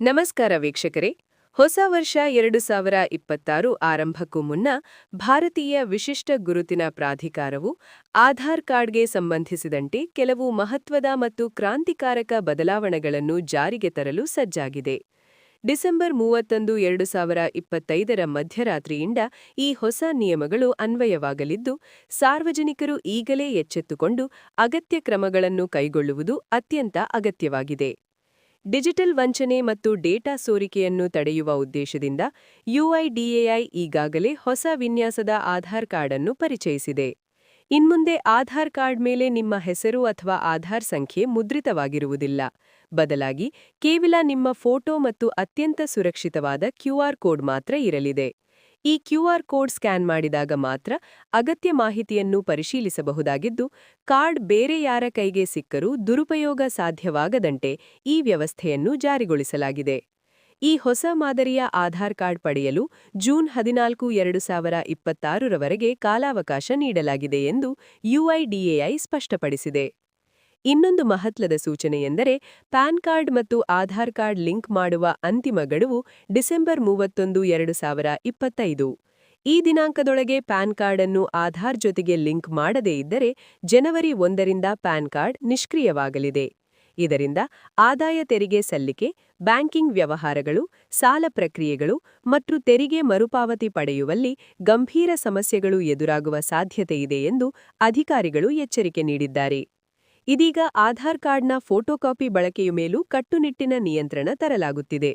ನಮಸ್ಕಾರ ವೀಕ್ಷಕರೇ. ಹೊಸ ವರ್ಷ ಎರಡು ಸಾವಿರ ಇಪ್ಪತ್ತಾರು ಆರಂಭಕ್ಕೂ ಮುನ್ನ ಭಾರತೀಯ ವಿಶಿಷ್ಟ ಗುರುತಿನ ಪ್ರಾಧಿಕಾರವು ಆಧಾರ್ ಕಾರ್ಡ್ಗೆ ಸಂಬಂಧಿಸಿದಂತೆ ಕೆಲವು ಮಹತ್ವದ ಮತ್ತು ಕ್ರಾಂತಿಕಾರಕ ಬದಲಾವಣೆಗಳನ್ನು ಜಾರಿಗೆ ತರಲು ಸಜ್ಜಾಗಿದೆ. ಡಿಸೆಂಬರ್ ಮೂವತ್ತೊಂದು ಎರಡು ಸಾವಿರ ಇಪ್ಪತ್ತೈದರ ಮಧ್ಯರಾತ್ರಿಯಿಂದ ಈ ಹೊಸ ನಿಯಮಗಳು ಅನ್ವಯವಾಗಲಿದ್ದು, ಸಾರ್ವಜನಿಕರು ಈಗಲೇ ಎಚ್ಚೆತ್ತುಕೊಂಡು ಅಗತ್ಯ ಕ್ರಮಗಳನ್ನು ಕೈಗೊಳ್ಳುವುದು ಅತ್ಯಂತ ಅಗತ್ಯವಾಗಿದೆ. ಡಿಜಿಟಲ್ ವಂಚನೆ ಮತ್ತು ಡೇಟಾ ಸೋರಿಕೆಯನ್ನು ತಡೆಯುವ ಉದ್ದೇಶದಿಂದ ಯುಐಡಿಎಐ ಈಗಾಗಲೇ ಹೊಸ ವಿನ್ಯಾಸದ ಆಧಾರ್ ಕಾರ್ಡ್ ಅನ್ನು ಪರಿಚಯಿಸಿದೆ. ಇನ್ಮುಂದೆ ಆಧಾರ್ ಕಾರ್ಡ್ ಮೇಲೆ ನಿಮ್ಮ ಹೆಸರು ಅಥವಾ ಆಧಾರ್ ಸಂಖ್ಯೆ ಮುದ್ರಿತವಾಗಿರುವುದಿಲ್ಲ. ಬದಲಾಗಿ ಕೇವಲ ನಿಮ್ಮ ಫೋಟೋ ಮತ್ತು ಅತ್ಯಂತ ಸುರಕ್ಷಿತವಾದ ಕ್ಯೂಆರ್ ಕೋಡ್ ಮಾತ್ರ ಇರಲಿದೆ. ಈ ಕ್ಯೂಆರ್ ಕೋಡ್ ಸ್ಕ್ಯಾನ್ ಮಾಡಿದಾಗ ಮಾತ್ರ ಅಗತ್ಯ ಮಾಹಿತಿಯನ್ನು ಪರಿಶೀಲಿಸಬಹುದಾಗಿದ್ದು, ಕಾರ್ಡ್ ಬೇರೆ ಯಾರ ಕೈಗೆ ಸಿಕ್ಕರೂ ದುರುಪಯೋಗ ಸಾಧ್ಯವಾಗದಂತೆ ಈ ವ್ಯವಸ್ಥೆಯನ್ನು ಜಾರಿಗೊಳಿಸಲಾಗಿದೆ. ಈ ಹೊಸ ಮಾದರಿಯ ಆಧಾರ್ ಕಾರ್ಡ್ ಪಡೆಯಲು ಜೂನ್ ಹದಿನಾಲ್ಕು, ಎರಡು ಸಾವಿರ ಇಪ್ಪತ್ತಾರರವರೆಗೆ ಕಾಲಾವಕಾಶ ನೀಡಲಾಗಿದೆ ಎಂದು ಯುಐಡಿಎಐ ಸ್ಪಷ್ಟಪಡಿಸಿದೆ. ಇನ್ನೊಂದು ಮಹತ್ವದ ಸೂಚನೆಯೆಂದರೆ ಪ್ಯಾನ್ ಕಾರ್ಡ್ ಮತ್ತು ಆಧಾರ್ ಕಾರ್ಡ್ ಲಿಂಕ್ ಮಾಡುವ ಅಂತಿಮ ಗಡುವು ಡಿಸೆಂಬರ್ ಮೂವತ್ತೊಂದು, ಎರಡು ಸಾವಿರ ಇಪ್ಪತ್ತೈದು. ಈ ದಿನಾಂಕದೊಳಗೆ ಪ್ಯಾನ್ ಕಾರ್ಡ್ ಅನ್ನು ಆಧಾರ್ ಜೊತೆಗೆ ಲಿಂಕ್ ಮಾಡದೇ ಇದ್ದರೆ ಜನವರಿ ಒಂದರಿಂದ ಪ್ಯಾನ್ ಕಾರ್ಡ್ ನಿಷ್ಕ್ರಿಯವಾಗಲಿದೆ. ಇದರಿಂದ ಆದಾಯ ತೆರಿಗೆ ಸಲ್ಲಿಕೆ, ಬ್ಯಾಂಕಿಂಗ್ ವ್ಯವಹಾರಗಳು, ಸಾಲ ಪ್ರಕ್ರಿಯೆಗಳು ಮತ್ತು ತೆರಿಗೆ ಮರುಪಾವತಿ ಪಡೆಯುವಲ್ಲಿ ಗಂಭೀರ ಸಮಸ್ಯೆಗಳು ಎದುರಾಗುವ ಸಾಧ್ಯತೆಯಿದೆ ಎಂದು ಅಧಿಕಾರಿಗಳು ಎಚ್ಚರಿಕೆ ನೀಡಿದ್ದಾರೆ. ಇದೀಗ ಆಧಾರ್ ಕಾರ್ಡ್ನ ಫೋಟೋಕಾಪಿ ಬಳಕೆಯ ಮೇಲೂ ಕಟ್ಟುನಿಟ್ಟಿನ ನಿಯಂತ್ರಣ ತರಲಾಗುತ್ತಿದೆ.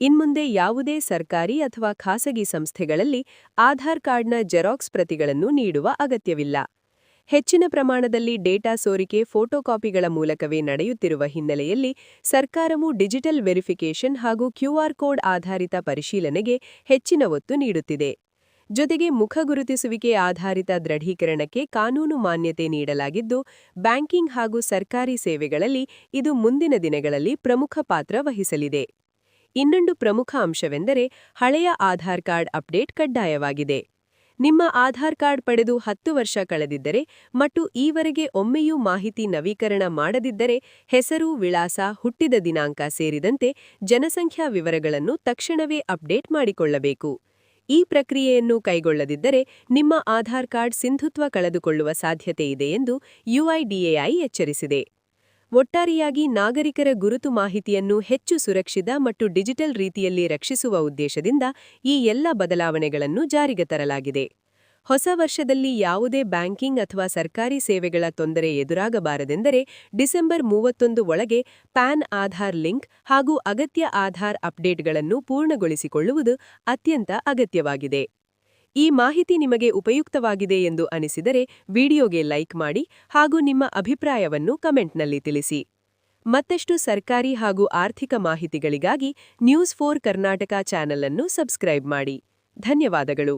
ಇನ್ಮುಂದೆ ಯಾವುದೇ ಸರ್ಕಾರಿ ಅಥವಾ ಖಾಸಗಿ ಸಂಸ್ಥೆಗಳಲ್ಲಿ ಆಧಾರ್ ಕಾರ್ಡ್ನ ಜೆರಾಕ್ಸ್ ಪ್ರತಿಗಳನ್ನು ನೀಡುವ ಅಗತ್ಯವಿಲ್ಲ. ಹೆಚ್ಚಿನ ಪ್ರಮಾಣದಲ್ಲಿ ಡೇಟಾ ಸೋರಿಕೆ ಫೋಟೋಕಾಪಿಗಳ ಮೂಲಕವೇ ನಡೆಯುತ್ತಿರುವ ಹಿನ್ನೆಲೆಯಲ್ಲಿ ಸರ್ಕಾರವು ಡಿಜಿಟಲ್ ವೆರಿಫಿಕೇಷನ್ ಹಾಗೂ ಕ್ಯೂಆರ್ ಕೋಡ್ ಆಧಾರಿತ ಪರಿಶೀಲನೆಗೆ ಹೆಚ್ಚಿನ ಒತ್ತು ನೀಡುತ್ತಿದೆ. ಜೊತೆಗೆ ಮುಖ ಗುರುತಿಸುವಿಕೆ ಆಧಾರಿತ ದೃಢೀಕರಣಕ್ಕೆ ಕಾನೂನು ಮಾನ್ಯತೆ ನೀಡಲಾಗಿದ್ದು, ಬ್ಯಾಂಕಿಂಗ್ ಹಾಗೂ ಸರ್ಕಾರಿ ಸೇವೆಗಳಲ್ಲಿ ಇದು ಮುಂದಿನ ದಿನಗಳಲ್ಲಿ ಪ್ರಮುಖ ಪಾತ್ರ ವಹಿಸಲಿದೆ. ಇನ್ನೊಂದು ಪ್ರಮುಖ ಅಂಶವೆಂದರೆ ಹಳೆಯ ಆಧಾರ್ ಕಾರ್ಡ್ ಅಪ್ಡೇಟ್ ಕಡ್ಡಾಯವಾಗಿದೆ. ನಿಮ್ಮ ಆಧಾರ್ ಕಾರ್ಡ್ ಪಡೆದು ಹತ್ತು ವರ್ಷ ಕಳೆದಿದ್ದರೆ ಮತ್ತು ಈವರೆಗೆ ಒಮ್ಮೆಯೂ ಮಾಹಿತಿ ನವೀಕರಣ ಮಾಡದಿದ್ದರೆ ಹೆಸರು, ವಿಳಾಸ, ಹುಟ್ಟಿದ ದಿನಾಂಕ ಸೇರಿದಂತೆ ಜನಸಂಖ್ಯಾ ವಿವರಗಳನ್ನು ತಕ್ಷಣವೇ ಅಪ್ಡೇಟ್ ಮಾಡಿಕೊಳ್ಳಬೇಕು. ಈ ಪ್ರಕ್ರಿಯೆಯನ್ನು ಕೈಗೊಳ್ಳದಿದ್ದರೆ ನಿಮ್ಮ ಆಧಾರ್ ಕಾರ್ಡ್ ಸಿಂಧುತ್ವ ಕಳೆದುಕೊಳ್ಳುವ ಸಾಧ್ಯತೆ ಇದೆ ಎಂದು ಯುಐಡಿಎಐ ಎಚ್ಚರಿಸಿದೆ. ಒಟ್ಟಾರೆಯಾಗಿ ನಾಗರಿಕರ ಗುರುತು ಮಾಹಿತಿಯನ್ನು ಹೆಚ್ಚು ಸುರಕ್ಷಿತ ಮತ್ತು ಡಿಜಿಟಲ್ ರೀತಿಯಲ್ಲಿ ರಕ್ಷಿಸುವ ಉದ್ದೇಶದಿಂದ ಈ ಎಲ್ಲ ಬದಲಾವಣೆಗಳನ್ನು ಜಾರಿಗೆ ತರಲಾಗಿದೆ. ಹೊಸ ವರ್ಷದಲ್ಲಿ ಯಾವುದೇ ಬ್ಯಾಂಕಿಂಗ್ ಅಥವಾ ಸರ್ಕಾರಿ ಸೇವೆಗಳ ತೊಂದರೆ ಎದುರಾಗಬಾರದೆಂದರೆ ಡಿಸೆಂಬರ್ ಮೂವತ್ತೊಂದು ಒಳಗೆ ಪ್ಯಾನ್ ಆಧಾರ್ ಲಿಂಕ್ ಹಾಗೂ ಅಗತ್ಯ ಆಧಾರ್ ಅಪ್ಡೇಟ್ಗಳನ್ನು ಪೂರ್ಣಗೊಳಿಸಿಕೊಳ್ಳುವುದು ಅತ್ಯಂತ ಅಗತ್ಯವಾಗಿದೆ. ಈ ಮಾಹಿತಿ ನಿಮಗೆ ಉಪಯುಕ್ತವಾಗಿದೆ ಎಂದು ಅನಿಸಿದರೆ ವಿಡಿಯೋಗೆ ಲೈಕ್ ಮಾಡಿ ಹಾಗೂ ನಿಮ್ಮ ಅಭಿಪ್ರಾಯವನ್ನು ಕಮೆಂಟ್ನಲ್ಲಿ ತಿಳಿಸಿ. ಮತ್ತಷ್ಟು ಸರ್ಕಾರಿ ಹಾಗೂ ಆರ್ಥಿಕ ಮಾಹಿತಿಗಳಿಗಾಗಿ ನ್ಯೂಸ್ ಫೋರ್ ಕರ್ನಾಟಕ ಚಾನೆಲ್ ಅನ್ನು ಸಬ್ಸ್ಕ್ರೈಬ್ ಮಾಡಿ. ಧನ್ಯವಾದಗಳು.